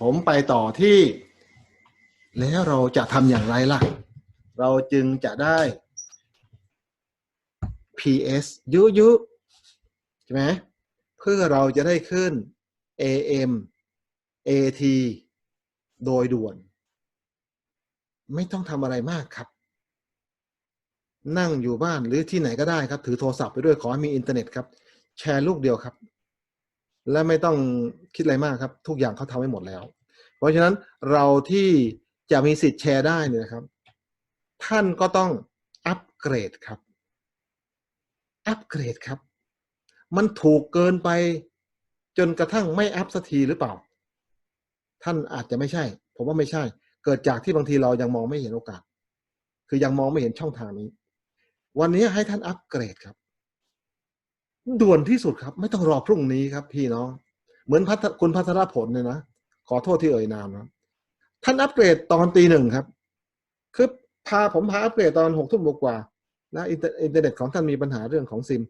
ผมไปต่อที่ แล้วเราจะทำอย่างไรล่ะ เราจึงจะได้ PS ยุยๆใช่ไหมเพื่อเราจะได้ขึ้น AM AT โดยด่วน ไม่ต้องทำอะไรมากครับ นั่งอยู่บ้านหรือที่ไหนก็ได้ครับ ถือโทรศัพท์ไปด้วยขอให้มีอินเทอร์เน็ตครับ แชร์ลูกเดียวครับ และไม่ต้องคิดอะไรมากครับ ทุกอย่างเขาทำให้หมดแล้ว เพราะฉะนั้นเราที่จะมีสิทธิ์แชร์ได้เนี่ยนะครับ ท่านก็ต้องอัปเกรดครับ อัปเกรดครับ มันถูกเกินไปจนกระทั่งไม่อัพสักทีหรือเปล่า ท่านอาจจะไม่ใช่ ผมว่าไม่ใช่ เกิดจากที่บางทีเรายังมองไม่เห็นโอกาส คือยังมองไม่เห็นช่องทางนี้ วันนี้ให้ท่านอัปเกรดครับ ด่วนที่สุดครับ ไม่ต้องรอพรุ่งนี้ครับ พี่น้อง เหมือนคุณพัทรผลเนี่ยนะขอโทษที่เอ่ยนามนะท่านอัปเกรดตอนตีหนึ่งครับ คือพาผมพาอัปเกรดตอนหกทุ่มกว่านะอินเตอร์อินเทอร์เน็ตของท่านมีปัญหาเรื่องของซิม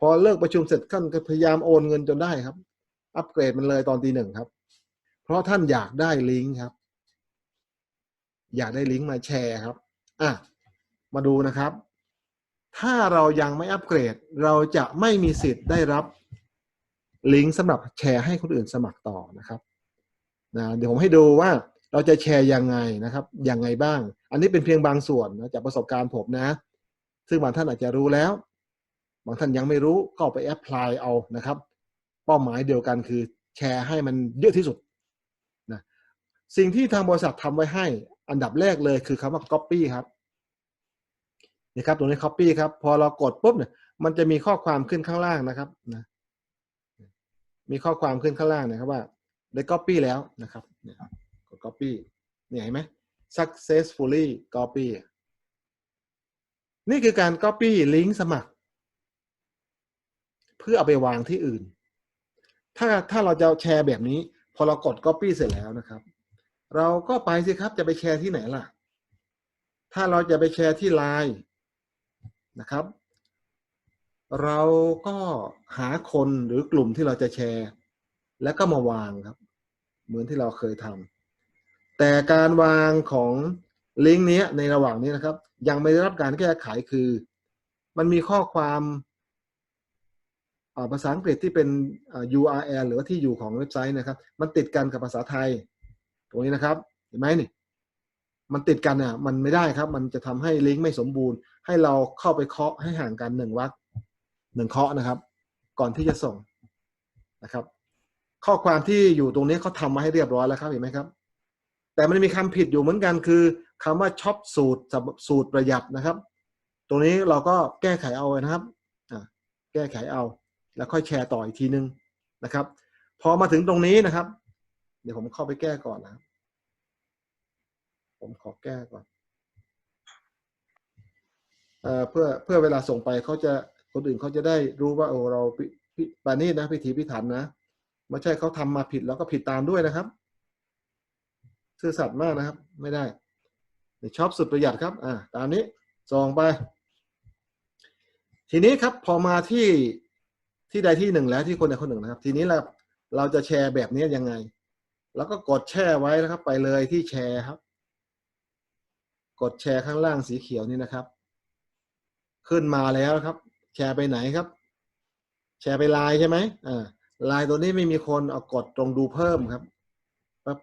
พอเลิกประชุมเสร็จท่านก็พยายามโอนเงินจนได้ครับ อัปเกรดมันเลยตอนตีหนึ่งครับ เพราะท่านอยากได้ลิงก์ครับ อยากได้ลิงก์มาแชร์ครับ อะ มาดูนะครับ ถ้าเรายังไม่อัปเกรด เราจะไม่มีสิทธิ์ได้รับลิงก์สำหรับแชร์ให้คนอื่นสมัครต่อนะครับนะเดี๋ยวผมให้ดูว่าเราจะแชร์ยังไงนะครับยังไงบ้าง อันนี้เป็นเพียงบางส่วนนะจากประสบการณ์ผมนะ ซึ่งบางท่านอาจจะรู้แล้ว บางท่านยังไม่รู้ก็ไปแอพพลายเอานะครับ เป้าหมายเดียวกันคือแชร์ให้มันเยอะที่สุดนะสิ่งที่ทางบริษัททำไว้ให้อันดับแรกเลยคือคำว่า copy ครับ นะครับตรงนี้ copy ครับ พอเรากดปุ๊บเนี่ยมันจะมีข้อความขึ้นข้างล่างนะครับนะมีข้อความขึ้นข้างล่างนะครับว่าได้ copy แล้วนะครับเนี่ยกด copy เนี่ยเห็นไหม successfully copy นี่คือการ copy ลิงก์สมัคร เพื่อเอาไปวางที่อื่น ถ้าถ้าเราจะแชร์แบบนี้ พอเรากด copy เสร็จแล้วนะครับ เราก็ไปสิครับจะไปแชร์ที่ไหนล่ะ ถ้าเราจะไปแชร์ที่ไลน์ นะครับ เราก็หาคนหรือกลุ่มที่เราจะแชร์ แล้วก็มาวางครับ เหมือนที่เราเคยทำแต่การวางของลิงก์นี้ในระหว่างนี้นะครับ ยังไม่ได้รับการแก้ไขคือ มันมีข้อความภาษาอังกฤษที่เป็น URL หรือว่าที่อยู่ของเว็บไซต์นะครับ มันติดกันกับภาษาไทย ตรงนี้นะครับ เห็นไหมนี่ มันติดกันอะ มันไม่ได้ครับ มันจะทำให้ลิงก์ไม่สมบูรณ์ ให้เราเข้าไปเคาะให้ห่างกันหนึ่งวรรคหนึ่งเคาะนะครับ ก่อนที่จะส่งนะครับ ข้อความที่อยู่ตรงนี้เขาทำมาให้เรียบร้อยแล้วครับเห็นไหมครับ แต่มันมีคำผิดอยู่เหมือนกันคือคำว่าช็อปสูตรสูตรประหยัดนะครับ ตรงนี้เราก็แก้ไขเอานะครับแก้ไขเอา แล้วค่อยแชร์ต่ออีกทีนึงนะครับ พอมาถึงตรงนี้นะครับ เดี๋ยวผมเข้าไปแก้ก่อนนะครับ ผมขอแก้ก่อน เพื่อเพื่อเวลาส่งไปเขาจะคนอื่นเขาจะได้รู้ว่าโอ้เราพิปานี่นะพิถีพิถันนะไม่ใช่เขาทำมาผิดแล้วก็ผิดตามด้วยนะครับ ซื่อสัตย์มากนะครับ ไม่ได้ชอบสุดประหยัดครับ อ่าตามนี้ส่งไป ทีนี้ครับพอมาที่ที่ใดที่หนึ่งแล้วที่คนใดคนหนึ่งนะครับ ทีนี้เราเราจะแชร์แบบนี้ยังไง แล้วก็กดแช่ไว้นะครับ ไปเลยที่แชร์ครับ กดแชร์ข้างล่างสีเขียวนี่นะครับ ขึ้นมาแล้วครับ แชร์ไปไหนครับ แชร์ไปไลน์ใช่ไหมอ่าไลน์ตัวนี้ไม่มีคนเอากดตรงดูเพิ่มครับปั๊บ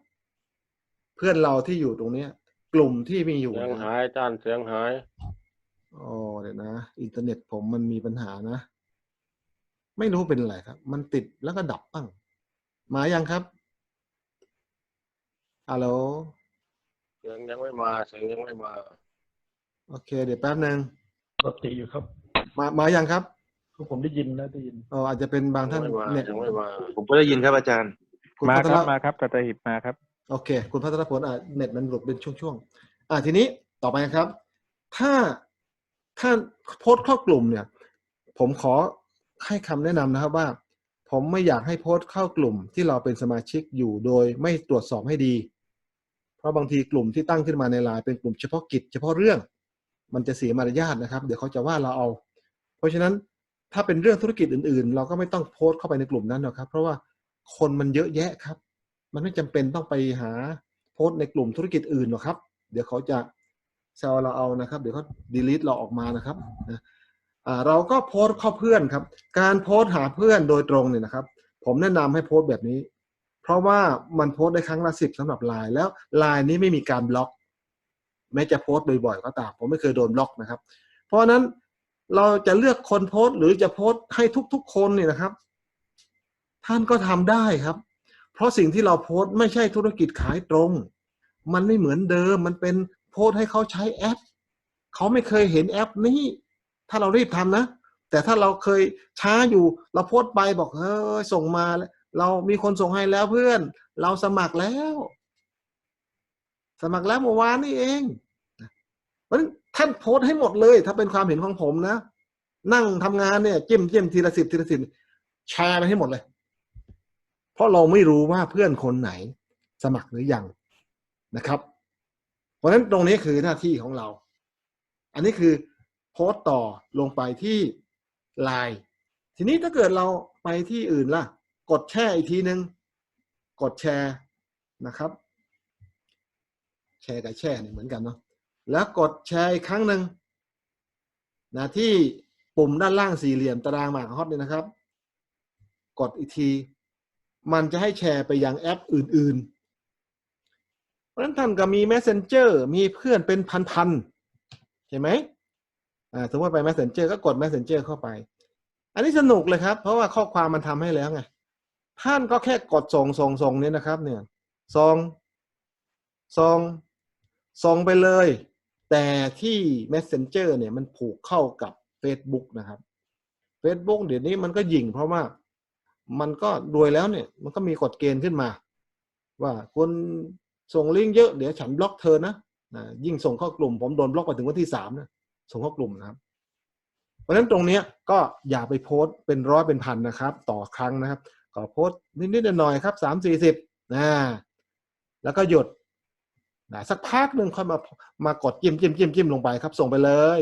เพื่อนเราที่อยู่ตรงเนี้ย กลุ่มที่มีอยู่เสียงนะหายอาจารย์เสียงหายโอ้เดี๋ยวนะ อินเทอร์เน็ตผมมันมีปัญหานะ ไม่รู้เป็นอะไรครับ มันติดแล้วก็ดับบ้าง มายังครับฮัลโหลเสียงยังไม่มาเสียงยังไม่มา โอเค เดี๋ยวแป๊บหนึ่ง ปกติอยู่ครับ มามายังครับคือผมได้ยินนะได้ยินอ๋ออาจจะเป็นบางยัท่านงไม่มาเน็ตยังไม่มาผมก็ได้ยินครับอาจารย์คุณมาพัทครรับมาครับกระตหิบมาครับ โอเค คุณพัทรพลอะเน็ตมันหลุดเป็นช่วงๆอ่าทีนี้ต่อไปครับ ถ้าถ้าโพสต์เข้ากลุ่มเนี่ย ผมขอให้คำแนะนำนะครับว่า ผมไม่อยากให้โพสต์เข้ากลุ่มที่เราเป็นสมาชิกอยู่โดยไม่ตรวจสอบให้ดี เพราะบางทีกลุ่มที่ตั้งขึ้นมาในไลน์เป็นกลุ่มเฉพาะกิจเฉพาะเรื่อง มันจะเสียมารยาทนะครับ เดี๋ยวเขาจะว่าเราเอา เพราะฉะนั้นถ้าเป็นเรื่องธุรกิจอื่น ๆ เราก็ไม่ต้องโพสต์เข้าไปในกลุ่มนั้นหรอกครับ เพราะว่าคนมันเยอะแยะครับ มันไม่จำเป็นต้องไปหาโพสต์ในกลุ่มธุรกิจอื่นหรอกครับ เดี๋ยวเขาจะแซวเราเอานะครับ เดี๋ยวเขาดีลิทเราออกมานะครับนะเราก็โพสต์เข้าเพื่อนครับ การโพสต์หาเพื่อนโดยตรงเนี่ยนะครับ ผมแนะนำให้โพสต์แบบนี้ เพราะว่ามันโพสต์ได้ครั้งละสิบสำหรับไลน์แล้วไลน์นี้ไม่มีการบล็อก แม้จะโพสต์บ่อยๆก็ตาม ผมไม่เคยโดนบล็อกนะครับ เพราะนั้นเราจะเลือกคนโพสต์ หรือจะโพสต์ให้ทุก ๆ คนเนี่ยนะครับ ท่านก็ทำได้ครับ เพราะสิ่งที่เราโพสต์ไม่ใช่ธุรกิจขายตรง มันไม่เหมือนเดิม มันเป็นโพสต์ให้เขาใช้แอป เขาไม่เคยเห็นแอปนี้ ถ้าเรารีบทำนะ แต่ถ้าเราเคยช้าอยู่เราโพสต์ไปบอกเฮ้ยส่งมาแล้วเรามีคนส่งให้แล้วเพื่อน เราสมัครแล้ว สมัครแล้วเมื่อวานนี่เองเพราะฉะนั้นท่านโพสต์ให้หมดเลย ถ้าเป็นความเห็นของผมนะ นั่งทำงานเนี่ยจิ้มจิ้มทีละสิบทีละสิบแชร์ไปให้หมดเลย เพราะเราไม่รู้ว่าเพื่อนคนไหน สมัครหรือยังนะครับ เพราะฉะนั้นตรงนี้คือหน้าที่ของเรา อันนี้คือโพสต์ต่อลงไปที่ไลน์ทีนี้ถ้าเกิดเราไปที่อื่นล่ะ กดแชร์อีกทีนึง กดแชร์นะครับ แชร์กับแชร์เนี่ยเหมือนกันเนาะแล้วกดแชร์อีกครั้งหนึ่งนะที่ปุ่มด้านล่างสี่เหลี่ยมตารางหมากฮอตเนี่ยนะครับ กดอีกที มันจะให้แชร์ไปยังแอปอื่น ๆ เพราะฉะนั้นท่านก็มี Messenger มีเพื่อนเป็นพันๆใช่ไหมอ่าสมมติว่าไป Messenger ก็กด Messenger เข้าไป อันนี้สนุกเลยครับ เพราะว่าข้อความมันทำให้แล้วไงท่านก็แค่กดส่งส่งส่งนี้นะครับ เนี่ยส่งส่ง ส่งไปเลย แต่ที่ Messenger เนี่ยมันผูกเข้ากับ Facebook นะครับ Facebook เดี๋ยวนี้มันก็ยิงเพราะว่ามันก็รวยแล้วเนี่ย มันก็มีกฎเกณฑ์ขึ้นมา ว่าคุณส่งลิงก์เยอะเดี๋ยวฉันบล็อกเธอนะนะยิ่งส่งเข้ากลุ่ม ผมโดนบล็อกไปถึงวันที่สามนะส่งเข้ากลุ่มนะครับ เพราะฉะนั้นตรงเนี้ยก็อย่าไปโพสต์เป็นร้อยเป็นพันนะครับ ต่อครั้งนะครับ ก็โพสต์นิดๆหน่อยๆครับสามสี่สิบนะแล้วก็หยุด นะสักพักหนึ่งค่อยมามากดจิ้มจิ้มจิ้มจิ้มลงไปครับ ส่งไปเลย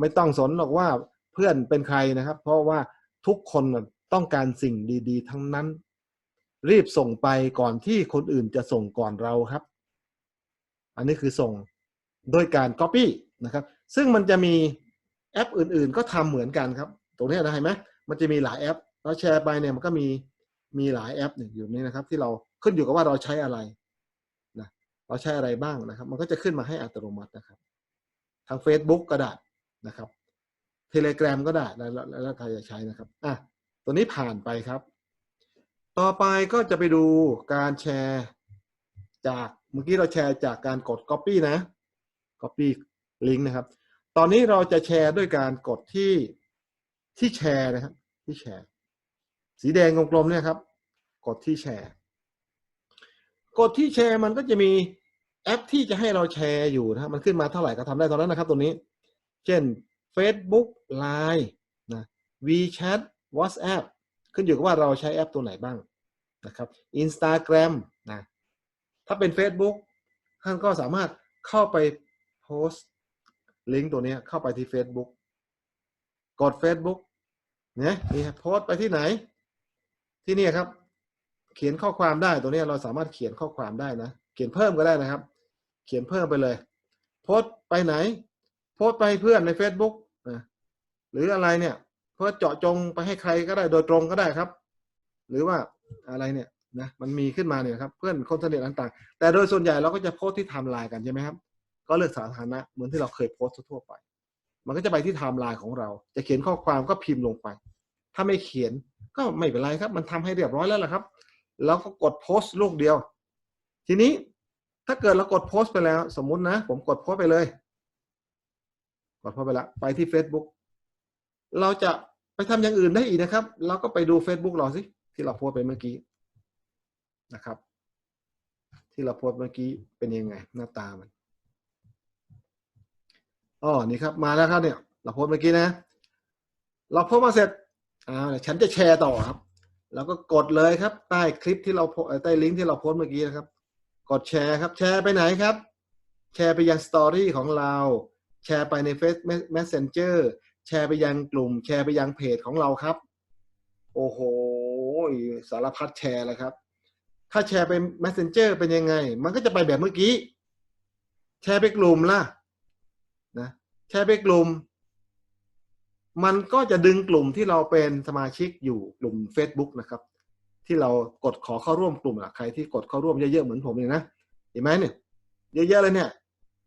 ไม่ต้องสนหรอกว่าเพื่อนเป็นใครนะครับ เพราะว่าทุกคนต้องการสิ่งดี ๆ ทั้งนั้น รีบส่งไปก่อนที่คนอื่นจะส่งก่อนเราครับ อันนี้คือส่งโดยการ Copy นะครับ ซึ่งมันจะมีแอปอื่น ๆ ก็ทำเหมือนกันครับ ตรงนี้นะเห็นไหมมันจะมีหลายแอปเราแชร์ไปเนี่ยมันก็มีมีหลายแอปอยู่นี่นะครับ ที่เราขึ้นอยู่กับว่าเราใช้อะไร เราใช้อะไรบ้างนะครับ มันก็จะขึ้นมาให้อัตโนมัตินะครับ ทาง Facebook ก็ได้นะครับ Telegram ก็ได้แล้วแล้วใครจะใช้นะครับอะตัวนี้ผ่านไปครับ ต่อไปก็จะไปดูการแชร์จากเมื่อกี้เราแชร์จากการกด Copy นะ Copy ลิงก์นะครับ ตอนนี้เราจะแชร์ด้วยการกดที่ที่แชร์นะครับ ที่แชร์ สีแดงกลมๆเนี่ยครับ กดที่แชร์ กดที่แชร์มันก็จะมีแอปที่จะให้เราแชร์อยู่นะมันขึ้นมาเท่าไหร่ก็ทำได้ตอนนั้นนะครับตรงนี้ เช่น Facebook Line นะ WeChat WhatsApp ขึ้นอยู่กับว่าเราใช้แอปตัวไหนบ้างนะครับ Instagram นะถ้าเป็น Facebook ท่านก็สามารถเข้าไปโพสต์ลิงก์ตัวนี้เข้าไปที่ Facebook กด Facebook เนี่ยนี่โพสต์ไปที่ไหน ที่นี่ครับ เขียนข้อความได้ตัวนี้เราสามารถเขียนข้อความได้นะ เขียนเพิ่มก็ได้นะครับ เขียนเพิ่มไปเลย โพสต์ไปไหน โพสต์ไปเพื่อนใน Facebook นะหรืออะไรเนี่ย เพื่อเจาะจงไปให้ใครก็ได้โดยตรงก็ได้ครับ หรือว่าอะไรเนี่ยนะมันมีขึ้นมาเนี่ยครับเพื่อนคนสนิทต่างๆ แต่โดยส่วนใหญ่เราก็จะโพสต์ที่ไทม์ไลน์กันใช่ไหมครับ ก็เลือกสาธารณะเหมือนที่เราเคยโพสต์ทั่วไป มันก็จะไปที่ไทม์ไลน์ของเรา จะเขียนข้อความก็พิมพ์ลงไป ถ้าไม่เขียนก็ไม่เป็นไรครับ มันทำให้เรียบร้อยแล้วล่ะครับ แล้วก็กดโพสต์ลูกเดียว ทีนี้ถ้าเกิดเรากดโพสต์ไปแล้ว สมมุตินะ ผมกดโพสต์ไปเลย กดโพสต์ไปแล้วไปที่ Facebook เราจะไปทำอย่างอื่นได้อีกนะครับเราก็ไปดู Facebook เราสิที่เราโพสต์ไปเมื่อกี้นะครับ ที่เราโพสต์เมื่อกี้เป็นยังไง หน้าตามันอ๋อนี่ครับมาแล้วครับเนี่ย เราโพสต์เมื่อกี้นะ เราโพสต์มาเสร็จอ่าเดี๋ยวฉันจะแชร์ต่อครับ แล้วก็กดเลยครับ ใต้คลิปที่เราโพสใต้ลิงก์ที่เราโพสเมื่อกี้นะครับ กดแชร์ครับ แชร์ไปไหนครับ แชร์ไปยังสตอรี่ของเรา แชร์ไปใน Face Messenger แชร์ไปยังกลุ่ม แชร์ไปยังเพจของเราครับ โอ้โหสารพัดแชร์เลยครับ ถ้าแชร์ไป messenger เป็นยังไง มันก็จะไปแบบเมื่อกี้ แชร์ไปกลุ่มล่ะนะแชร์ไปกลุ่ม มันก็จะดึงกลุ่มที่เราเป็นสมาชิกอยู่กลุ่ม Facebook นะครับ ที่เรากดขอเข้าร่วมกลุ่มอะใครที่กดเข้าร่วมเยอะๆเหมือนผมเลยนะเห็นไหมเนี่ยเยอะๆเลยเนี่ย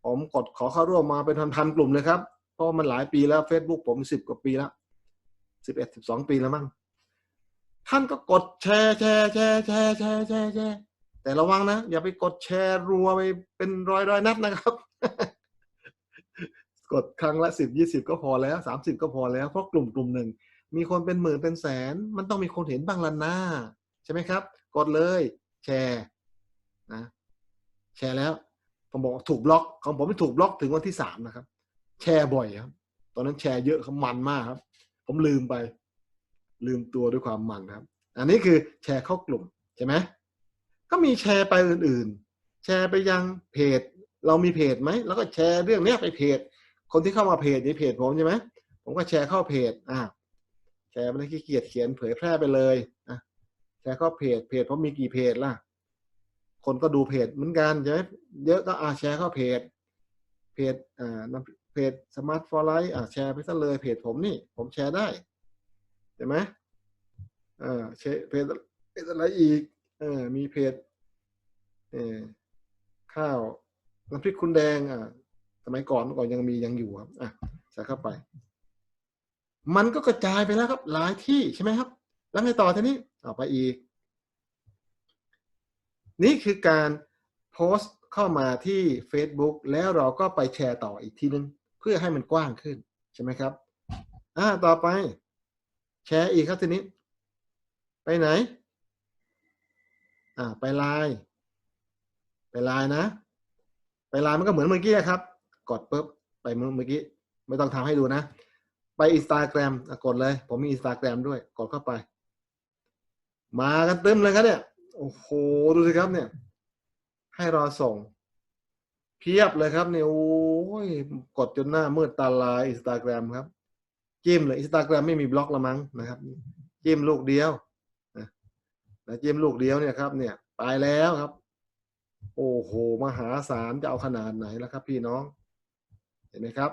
ผมกดขอเข้าร่วมมาเป็นพันๆกลุ่มเลยครับเพราะมันหลายปีแล้ว Facebook ผมสิบกว่าปีแล้วสิบเอ็ดสิบสองปีแล้วมั้งท่านก็กดแชร์แชร์แชร์แชร์แชร์แชร์แชร์แต่ระวังนะ อย่าไปกดแชร์รัวไปเป็นร้อยร้อยนัดนะครับ กดครั้งละสิบยี่สิบก็พอแล้วสามสิบก็พอแล้วเพราะกลุ่มกลุ่มหนึ่งมีคนเป็นหมื่นเป็นแสน มันต้องมีคนเห็นบ้างละหน้าใช่ไหมครับ กดเลยแชร์นะแชร์แล้ว ผมบอกถูกบล็อกของผมไม่ถูกบล็อกถึงวันที่สามนะครับ แชร์บ่อยครับ ตอนนั้นแชร์เยอะครับมันมากครับ ผมลืมไป ลืมตัวด้วยความมันครับ อันนี้คือแชร์เข้ากลุ่มใช่ไหมก็มีแชร์ไปอื่นๆ แชร์ไปยังเพจ เรามีเพจไหมแล้วก็แชร์เรื่องนี้ไปเพจ คนที่เข้ามาเพจในเพจผมใช่ไหมผมก็แชร์เข้าเพจอ่าแชร์ไม่ได้ขี้เกียจเขียนเผยแพร่ไปเลยอะแชร์เข้าเพจเพจผมมีกี่เพจล่ะ คนก็ดูเพจเหมือนกันใช่ไหมเยอะก็อ่าแชร์เข้าเพจ เพจอ่าเพจสมาร์ทฟอร์ไลท์อ่าแชร์ไปซะเลยเพจผมนี่ ผมแชร์ได้ใช่ไหมอ่าแชร์เพจเพจอะไรอีกเออมีเพจเออข้าวน้ำพริกคุณแดงอ่า สมัยก่อนก่อนยังมียังอยู่ครับอะใส่เข้าไป มันก็กระจายไปแล้วครับ หลายที่ใช่ไหมครับ แล้วไงต่อทีนี้ต่อไปอีก นี่คือการโพสต์เข้ามาที่ Facebook แล้วเราก็ไปแชร์ต่ออีกทีนึง เพื่อให้มันกว้างขึ้นใช่ไหมครับอ่าต่อไป แชร์อีกครับทีนี้ ไปไหน อ่าไปไลน์ไปไลน์นะ ไปไลน์มันก็เหมือนเมื่อกี้ครับ กดปุ๊บไปเมื่อกี้ ไม่ต้องทำให้ดูนะ ไปอินสตาแกรมกดเลย ผมมีอินสตาแกรมด้วย กดเข้าไป มากันเต็มเลยครับเนี่ย โอ้โห ดูสิครับเนี่ย ให้ราส่ง เพียบเลยครับเนี่ยโอ้ยกดจนหน้ามืดตาลายอินสตาแกรมครับจิ้มเลยอินสตาแกรมไม่มีบล็อกละมั้งนะครับจิ้มลูกเดียวนะจิ้มลูกเดียวเนี่ยครับ เนี่ยไปแล้วครับ โอ้โห มหาศาลจะเอาขนาดไหนแล้วครับ พี่น้อง ห็นไหมครับ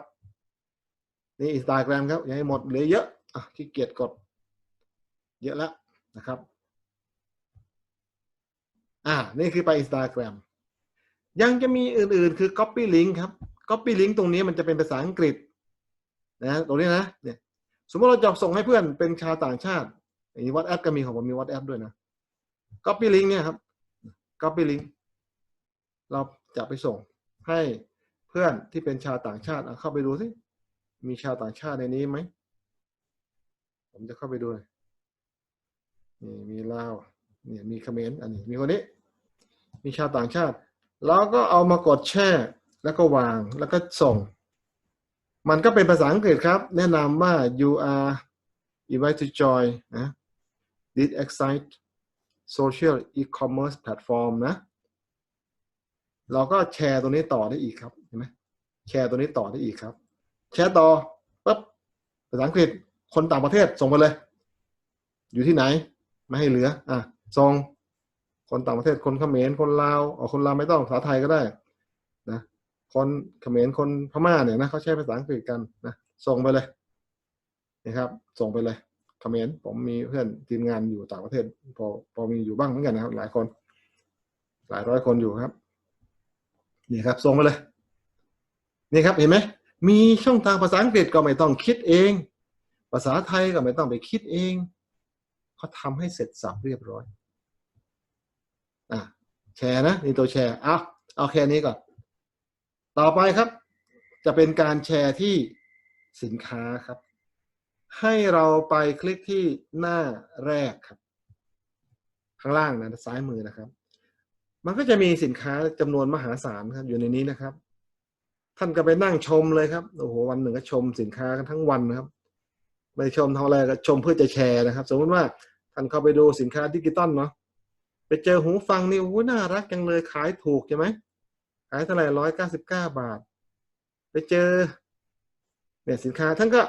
นี่อินสตาแกรมครับยังให้หมดเหลือเยอะอะขี้เกียจกด เยอะแล้วนะครับ อ่านี่คือไปอินสตาแกรมยังจะมีอื่นๆ คือ Copy Link ครับ Copy Link ตรงนี้มันจะเป็นภาษาอังกฤษ นะตรงนี้นะเนี่ยสมมติเราจะส่งให้เพื่อนเป็นชาวต่างชาติอย่างนี้วัดแอปก็มีของผมมีวัดแอปด้วยนะ Copy Link เนี่ยครับ Copy Link เราจะไปส่งให้ พื่อนที่เป็นชาวต่างชาติเข้าไปดูสิมีชาวต่างชาติในนี้ไหม ผมจะเข้าไปดูนี่มีลาวเนี่ยมีเขมรอันนี้มีคนนี้ มีชาวต่างชาติเราก็เอามากดแช่ แล้วก็วางแล้วก็ส่ง มันก็เป็นภาษาอังกฤษครับ แนะนำว่า you are invited to join นะ this excite social e-commerce platform นะ เราก็แชร์ตัวนี้ต่อได้อีกครับเห็นไหมแชร์ตัวนี้ต่อได้อีกครับ แชร์ต่อปั๊บภาษาอังกฤษคนต่างประเทศส่งไปเลย อยู่ที่ไหน ไม่ให้เหลือ อะส่งคนต่างประเทศคนเขมรคนลาวอ๋อคนลาวไม่ต้องภาษาไทยก็ได้นะคนเขมรคนพม่าเนี่ยนะเขาใช้ภาษาอังกฤษกันนะส่งไปเลยนะครับ ส่งไปเลยเขมรผมมีเพื่อนทีมงานอยู่ต่างประเทศ พอพอมีอยู่บ้างเหมือนกันนะครับ หลายคน หลายร้อยคนอยู่ครับ นี่ครับส่งไปเลยนี่ครับเห็นไหมมีช่องทางภาษาอังกฤษก็ไม่ต้องคิดเอง ภาษาไทยก็ไม่ต้องไปคิดเองเขาทำให้เสร็จสับเรียบร้อยอะแชร์นะนี่ตัวแชร์เอาเอาแค่นี้ก่อน ต่อไปครับ จะเป็นการแชร์ที่สินค้าครับ ให้เราไปคลิกที่หน้าแรกครับ ข้างล่างนะซ้ายมือนะครับ มันก็จะมีสินค้าจำนวนมหาศาลครับอยู่ในนี้นะครับ ท่านก็ไปนั่งชมเลยครับโอ้โหวันหนึ่งก็ชมสินค้ากันทั้งวันนะครับไม่ชมเท่าไรก็ชมเพื่อจะแชร์นะครับ สมมติว่าท่านเข้าไปดูสินค้าดิจิตอลเนาะไปเจอหูฟังนี่โอ้โหน่ารักจังเลยขายถูกใช่ไหมขายเท่าไหร่ร้อยเก้าสิบเก้าบาท ไปเจอเนี่ยสินค้าท่านก็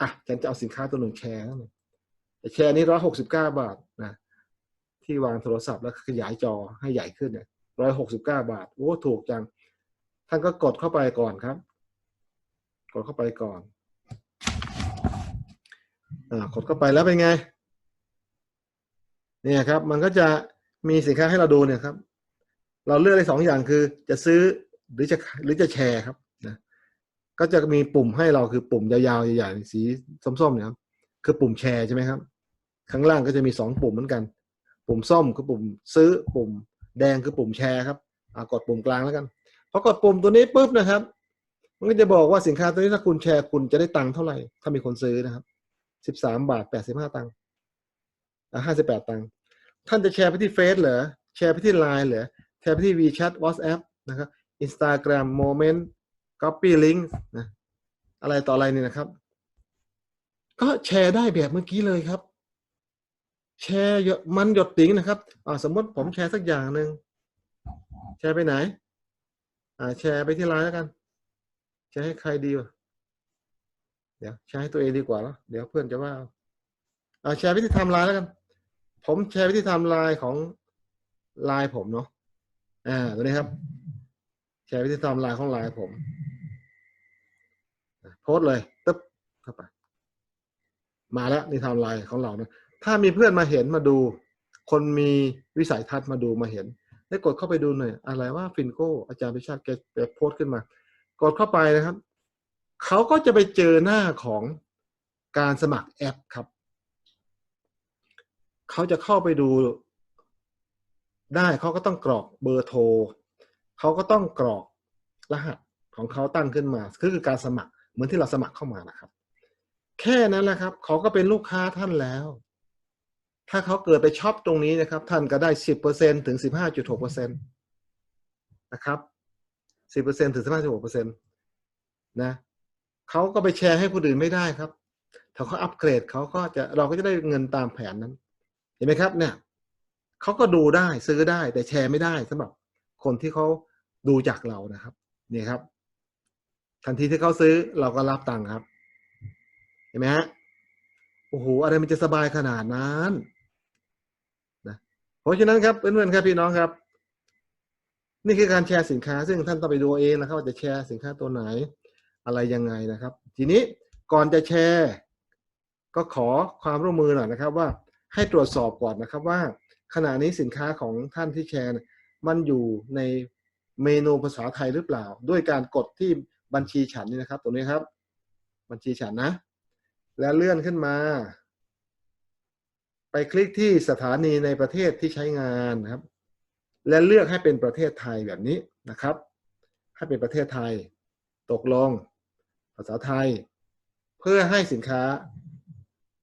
อะฉันจะเอาสินค้าตัวหนึ่งแชร์นะแต่แชร์นี้ร้อยหกสิบเก้าบาทนะ ที่วางโทรศัพท์แล้วขยายจอให้ใหญ่ขึ้นเนี่ยร้อยหกสิบเก้าบาทโอ้ถูกจัง ท่านก็กดเข้าไปก่อนครับ กดเข้าไปก่อนอ่ากดเข้าไปแล้วเป็นไง เนี่ยครับ มันก็จะมีสินค้าให้เราดูเนี่ยครับ เราเลือกได้สองอย่างคือ จะซื้อหรือจะหรือจะแชร์ครับนะก็จะมีปุ่มให้เราคือปุ่มยาวๆใหญ่ๆสีส้มๆเนี่ยครับคือปุ่มแชร์ใช่ไหมครับ ข้างล่างก็จะมีสองปุ่มเหมือนกัน ปุ่มส้มคือปุ่มซื้อปุ่มแดงคือปุ่มแชร์ครับกดปุ่มกลางแล้วกันพอกดปุ่มตัวนี้ปุ๊บนะครับ มันก็จะบอกว่าสินค้าตัวนี้ถ้าคุณแชร์คุณจะได้ตังค์เท่าไหร่ ถ้ามีคนซื้อนะครับสิบสามบาทแปดสิบห้าตังค์ห้าสิบแปดตังค์ท่านจะแชร์ไปที่เฟซเหรอแชร์ไปที่ไลน์เหรอแชร์ไปที่ WeChat WhatsApp นะครับ Instagram Moment Copy Link นะอะไรต่ออะไรนี่นะครับ ก็แชร์ได้แบบเมื่อกี้เลยครับ แชร์หยดมันหยดติ๋งนะครับอ่าสมมติผมแชร์สักอย่างหนึ่งแชร์ไปไหน อ่า แชร์ไปที่ไลน์แล้วกัน แชร์ให้ใครดีวะเดี๋ยวแชร์ให้ตัวเองดีกว่าแล้วเดี๋ยวเพื่อนจะว่าอ่าแชร์ไปที่ไทม์ไลน์แล้วกัน ผมแชร์ไปที่ไทม์ไลน์ของไลน์ผมเนาะอ่าตัวนี้ครับ แชร์ไปที่ไทม์ไลน์ของไลน์ผมโพสเลยตึ๊บเข้าไปมาแล้วในไทม์ไลน์ของเรานะ ถ้ามีเพื่อนมาเห็นมาดู คนมีวิสัยทัศน์มาดูมาเห็น ได้กดเข้าไปดูหน่อย อะไรว่าฟินโก้อาจารย์พิชาติแกโพสต์ขึ้นมา กดเข้าไปนะครับ เขาก็จะไปเจอหน้าของการสมัครแอปครับ เขาจะเข้าไปดูได้เขาก็ต้องกรอกเบอร์โทรเขาก็ต้องกรอกรหัสของเขาตั้งขึ้นมาคือการสมัครเหมือนที่เราสมัครเข้ามานะครับ แค่นั้นแหละครับเขาก็เป็นลูกค้าท่านแล้ว ถ้าเขาเกิดไปช็อปตรงนี้นะครับ ท่านก็ได้สิบเปอร์เซ็นถึงสิบห้าจุดหกเปอร์เซ็นตนะครับสิบเปอร์เซ็นถึงสิบห้าจุดหกเปอร์เซ็นตนะเขาก็ไปแชร์ให้คนอื่นไม่ได้ครับ ถ้าเขาอัปเกรดเขาก็จะเราก็จะได้เงินตามแผนนั้น เห็นไหมครับ เนี่ยเขาก็ดูได้ซื้อได้แต่แชร์ไม่ได้สำหรับคนที่เขาดูจากเรานะครับนี่ครับ ทันทีที่เขาซื้อเราก็รับตังค์ครับ เห็นไหมฮะโอ้โหอะไรมันจะสบายขนาดนั้น ราะฉะนั้นครับเพื่อนๆครับพี่น้องครับ นี่คือการแชร์สินค้า ซึ่งท่านต้องไปดูเองนะครับว่าจะแชร์สินค้าตัวไหนอะไรยังไงนะครับ ทีนี้ก่อนจะแชร์ ก็ขอความร่วมมือหน่อยนะครับ ว่าให้ตรวจสอบก่อนนะครับว่า ขณะนี้สินค้าของท่านที่แชร์มันอยู่ในเมนูภาษาไทยหรือเปล่า ด้วยการกดที่บัญชีฉันนี่นะครับ ตรงนี้ครับ บัญชีฉันนะ แล้วเลื่อนขึ้นมา ไปคลิกที่สถานีในประเทศที่ใช้งานนะครับ และเลือกให้เป็นประเทศไทยแบบนี้นะครับ ให้เป็นประเทศไทย ตกลง ภาษาไทย เพื่อให้สินค้า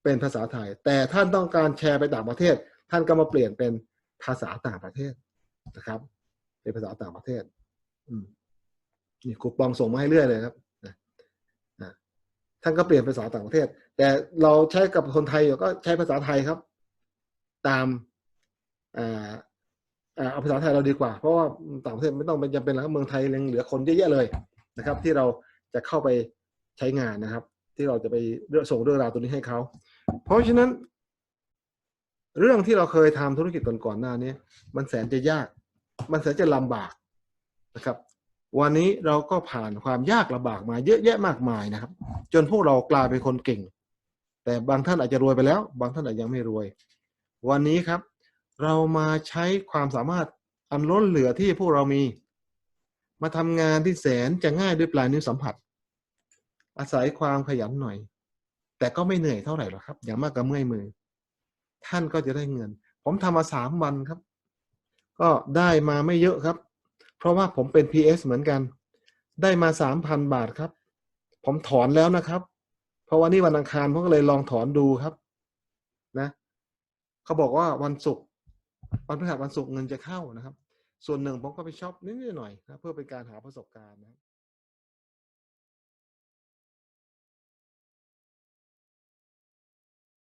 เป็นภาษาไทย แต่ท่านต้องการแชร์ไปต่างประเทศ ท่านก็มาเปลี่ยนเป็นภาษาต่างประเทศนะครับ เป็นภาษาต่างประเทศนี่คูปองส่งมาให้เรื่อยเลยครับท่านก็เปลี่ยนภาษาต่างประเทศ แต่เราใช้กับคนไทยก็ใช้ภาษาไทยครับ ตามเอาภาษาไทยเราดีกว่า เพราะว่าต่างประเทศไม่ต้องเป็นจำเป็นแล้วเมืองไทยยังเหลือคนเยอะแยะเลยนะครับ ที่เราจะเข้าไปใช้งานนะครับ ที่เราจะไปส่งเรื่องราวตัวนี้ให้เขา เพราะฉะนั้น เรื่องที่เราเคยทำธุรกิจก่อนๆหน้านี้มันแสนจะยาก มันแสนจะลำบากนะครับ วันนี้เราก็ผ่านความยากลำบากมาเยอะแยะมากมายนะครับ จนพวกเรากลายเป็นคนเก่ง แต่บางท่านอาจจะรวยไปแล้ว บางท่านอาจจะยังไม่รวย วันนี้ครับ เรามาใช้ความสามารถอันล้นเหลือที่พวกเรามี มาทำงานที่แสนจะง่ายด้วยปลายนิ้วสัมผัส อาศัยความขยันหน่อย แต่ก็ไม่เหนื่อยเท่าไหร่หรอกครับ อย่างมากก็เมื่อยมือ ท่านก็จะได้เงิน ผมทำมาสามวันครับ ก็ได้มาไม่เยอะครับ เพราะว่าผมเป็น PS เหมือนกัน ได้มาสามพันบาทครับ ผมถอนแล้วนะครับ เพราะวันนี้วันอังคารผมก็เลยลองถอนดูครับ นะ เขาบอกว่าวันศุกร์วันพฤหัสวันศุกร์เงินจะเข้านะครับ ส่วนหนึ่งผมก็ไปช็อปนิดหน่อยนะเพื่อเป็นการหาประสบการณ์นะครับ